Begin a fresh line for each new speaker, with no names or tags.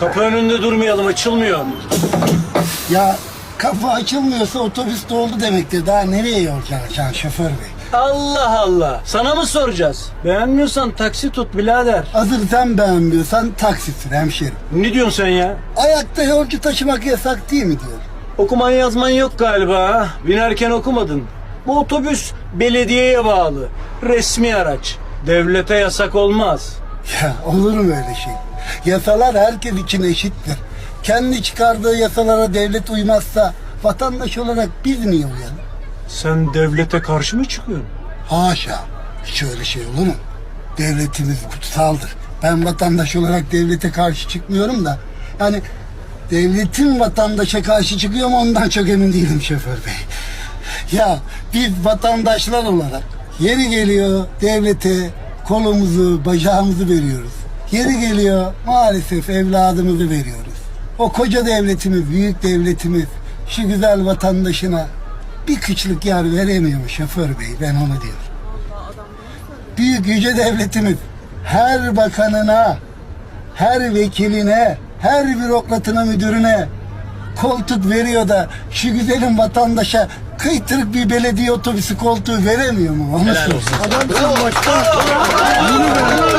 Kapı önünde durmayalım açılmıyor.
Ya kapı açılmıyorsa otobüs doldu demektir. Daha nereye yol şoför bey?
Allah Allah. Sana mı soracağız? Beğenmiyorsan taksi tut birader.
Hazır sen beğenmiyorsan taksi sür hemşerim.
Ne diyorsun sen ya?
Ayakta yolcu taşımak yasak değil mi diyor.
Okuman yazman yok galiba ha? Binerken okumadın. Bu otobüs belediyeye bağlı. Resmi araç. Devlete yasak olmaz.
Ya olur mu öyle şey? Yasalar herkes için eşittir. Kendi çıkardığı yasalara devlet uymazsa vatandaş olarak biz niye uyalım?
Sen devlete karşı mı çıkıyorsun?
Haşa. Hiç öyle şey olur mu? Devletimiz kutsaldır. Ben vatandaş olarak devlete karşı çıkmıyorum da. Yani devletin vatandaşa karşı çıkıyor mu ondan çok emin değilim şoför bey. Ya biz vatandaşlar olarak yeri geliyor devlete kolumuzu, bacağımızı veriyoruz. Yeri geliyor maalesef evladımızı veriyoruz. O koca devletimiz, büyük devletimiz şu güzel vatandaşına bir kıçlık yer veremiyor mu şoför bey ben onu diyorum. Büyük yüce devletimiz her bakanına, her vekiline, her bürokratına, müdürüne koltuk veriyor da şu güzelim vatandaşa kıytırık bir belediye otobüsü koltuğu veremiyor mu? Onu sorsun.
Bravo efendim.